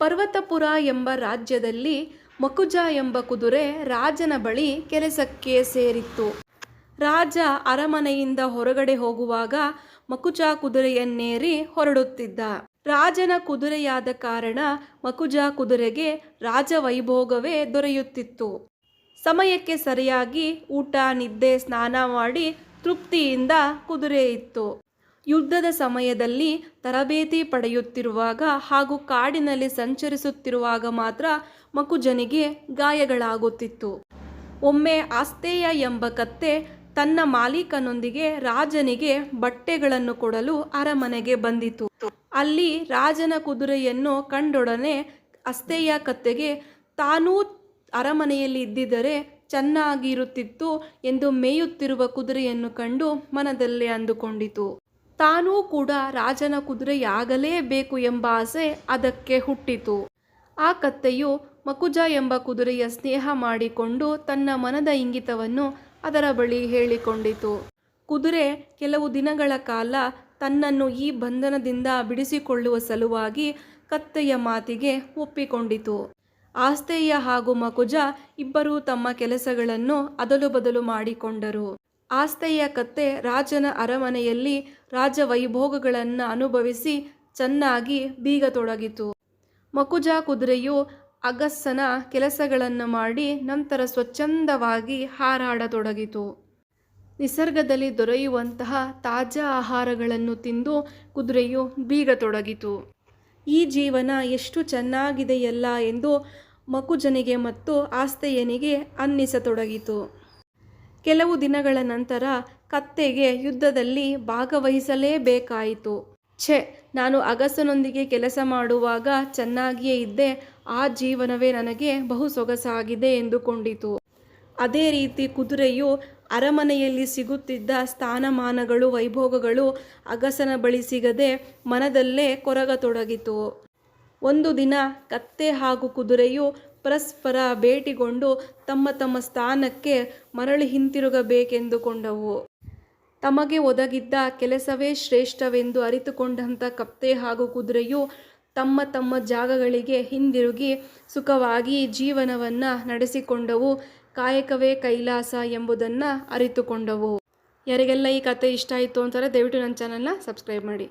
ಪರ್ವತಪುರ ಎಂಬ ರಾಜ್ಯದಲ್ಲಿ ಮಕುಜ ಎಂಬ ಕುದುರೆ ರಾಜನ ಬಳಿ ಕೆಲಸಕ್ಕೆ ಸೇರಿತ್ತು. ರಾಜ ಅರಮನೆಯಿಂದ ಹೊರಗಡೆ ಹೋಗುವಾಗ ಮಕುಜ ಕುದುರೆಯನ್ನೇರಿ ಹೊರಡುತ್ತಿದ್ದ. ರಾಜನ ಕುದುರೆಯಾದ ಕಾರಣ ಮಕುಜ ಕುದುರೆಗೆ ರಾಜ ವೈಭೋಗವೇ ದೊರೆಯುತ್ತಿತ್ತು. ಸಮಯಕ್ಕೆ ಸರಿಯಾಗಿ ಊಟ, ನಿದ್ದೆ, ಸ್ನಾನ ಮಾಡಿ ತೃಪ್ತಿಯಿಂದ ಕುದುರೆ ಇತ್ತು ಯುದ್ಧದ ಸಮಯದಲ್ಲಿ ತರಬೇತಿ ಪಡೆಯುತ್ತಿರುವಾಗ ಹಾಗೂ ಕಾಡಿನಲ್ಲಿ ಸಂಚರಿಸುತ್ತಿರುವಾಗ ಮಾತ್ರ ಮಕುಜನಿಗೆ ಗಾಯಗಳಾಗುತ್ತಿತ್ತು. ಒಮ್ಮೆ ಆಸ್ತೇಯ ಎಂಬ ಕತ್ತೆ ತನ್ನ ಮಾಲೀಕನೊಂದಿಗೆ ರಾಜನಿಗೆ ಬಟ್ಟೆಗಳನ್ನು ಕೊಡಲು ಅರಮನೆಗೆ ಬಂದಿತು. ಅಲ್ಲಿ ರಾಜನ ಕುದುರೆಯನ್ನು ಕಂಡೊಡನೆ ಅಸ್ತೇಯ ಕತ್ತೆಗೆ, ತಾನೂ ಅರಮನೆಯಲ್ಲಿ ಇದ್ದಿದ್ದರೆ ಚೆನ್ನಾಗಿರುತ್ತಿತ್ತು ಎಂದು ಮೇಯುತ್ತಿರುವ ಕುದುರೆಯನ್ನು ಕಂಡು ಮನದಲ್ಲೇ ಅಂದುಕೊಂಡಿತು. ತಾನೂ ಕೂಡ ರಾಜನ ಕುದುರೆಯಾಗಲೇಬೇಕು ಎಂಬ ಆಸೆ ಅದಕ್ಕೆ ಹುಟ್ಟಿತು. ಆ ಕತ್ತೆಯು ಮಕುಜ ಎಂಬ ಕುದುರೆಯ ಸ್ನೇಹ ಮಾಡಿಕೊಂಡು ತನ್ನ ಮನದ ಇಂಗಿತವನ್ನು ಅದರ ಬಳಿ ಹೇಳಿಕೊಂಡಿತು. ಕುದುರೆ ಕೆಲವು ದಿನಗಳ ಕಾಲ ತನ್ನನ್ನು ಈ ಬಂಧನದಿಂದ ಬಿಡಿಸಿಕೊಳ್ಳುವ ಸಲುವಾಗಿ ಕತ್ತೆಯ ಮಾತಿಗೆ ಒಪ್ಪಿಕೊಂಡಿತು. ಆಸ್ತೇಯ ಹಾಗೂ ಮಕುಜ ಇಬ್ಬರೂ ತಮ್ಮ ಕೆಲಸಗಳನ್ನು ಅದಲು ಬದಲು ಮಾಡಿಕೊಂಡರು. ಆಸ್ತೇಯ ಕತ್ತೆ ರಾಜನ ಅರಮನೆಯಲ್ಲಿ ರಾಜವೈಭೋಗಗಳನ್ನು ಅನುಭವಿಸಿ ಚೆನ್ನಾಗಿ ಬೀಗತೊಡಗಿತು. ಮಕುಜ ಕುದುರೆಯು ಅಗಸ್ಸನ ಕೆಲಸಗಳನ್ನು ಮಾಡಿ ನಂತರ ಸ್ವಚ್ಛಂದವಾಗಿ ಹಾರಾಡತೊಡಗಿತು. ನಿಸರ್ಗದಲ್ಲಿ ದೊರೆಯುವಂತಹ ತಾಜಾ ಆಹಾರಗಳನ್ನು ತಿಂದು ಕುದುರೆಯು ಬೀಗತೊಡಗಿತು. ಈ ಜೀವನ ಎಷ್ಟು ಚೆನ್ನಾಗಿದೆಯಲ್ಲ ಎಂದು ಮಕುಜನಿಗೆ ಮತ್ತು ಆಸ್ತೆಯನಿಗೆ ಅನ್ನಿಸತೊಡಗಿತು. ಕೆಲವು ದಿನಗಳ ನಂತರ ಕತ್ತೆಗೆ ಯುದ್ಧದಲ್ಲಿ ಭಾಗವಹಿಸಲೇಬೇಕಾಯಿತು. ಛೆ, ನಾನು ಅಗಸನೊಂದಿಗೆ ಕೆಲಸ ಮಾಡುವಾಗ ಚೆನ್ನಾಗಿಯೇ ಇದ್ದೆ, ಆ ಜೀವನವೇ ನನಗೆ ಬಹು ಸೊಗಸಾಗಿದೆ ಎಂದುಕೊಂಡಿತು. ಅದೇ ರೀತಿ ಕುದುರೆಯು ಅರಮನೆಯಲ್ಲಿ ಸಿಗುತ್ತಿದ್ದ ಸ್ಥಾನಮಾನಗಳು, ವೈಭೋಗಗಳು ಅಗಸನ ಬಳಿ ಸಿಗದೆ ಮನದಲ್ಲೇ ಕೊರಗತೊಡಗಿತು. ಒಂದು ದಿನ ಕತ್ತೆ ಹಾಗೂ ಕುದುರೆಯು ಪರಸ್ಪರ ಭೇಟಿಗೊಂಡು ತಮ್ಮ ತಮ್ಮ ಸ್ಥಾನಕ್ಕೆ ಮರಳಿ ಹಿಂತಿರುಗಬೇಕೆಂದುಕೊಂಡವು. ತಮಗೆ ಒದಗಿದ್ದ ಕೆಲಸವೇ ಶ್ರೇಷ್ಠವೆಂದು ಅರಿತುಕೊಂಡಂಥ ಕಪ್ತೆ ಹಾಗೂ ಕುದುರೆಯು ತಮ್ಮ ತಮ್ಮ ಜಾಗಗಳಿಗೆ ಹಿಂದಿರುಗಿ ಸುಖವಾಗಿ ಜೀವನವನ್ನು ನಡೆಸಿಕೊಂಡವು. ಕಾಯಕವೇ ಕೈಲಾಸ ಎಂಬುದನ್ನು ಅರಿತುಕೊಂಡವು. ಯಾರಿಗೆಲ್ಲ ಈ ಕತೆ ಇಷ್ಟ ಆಯಿತು ಅಂತಾರೆ ದಯವಿಟ್ಟು ನನ್ನ ಚಾನಲ್ನ ಸಬ್ಸ್ಕ್ರೈಬ್ ಮಾಡಿ.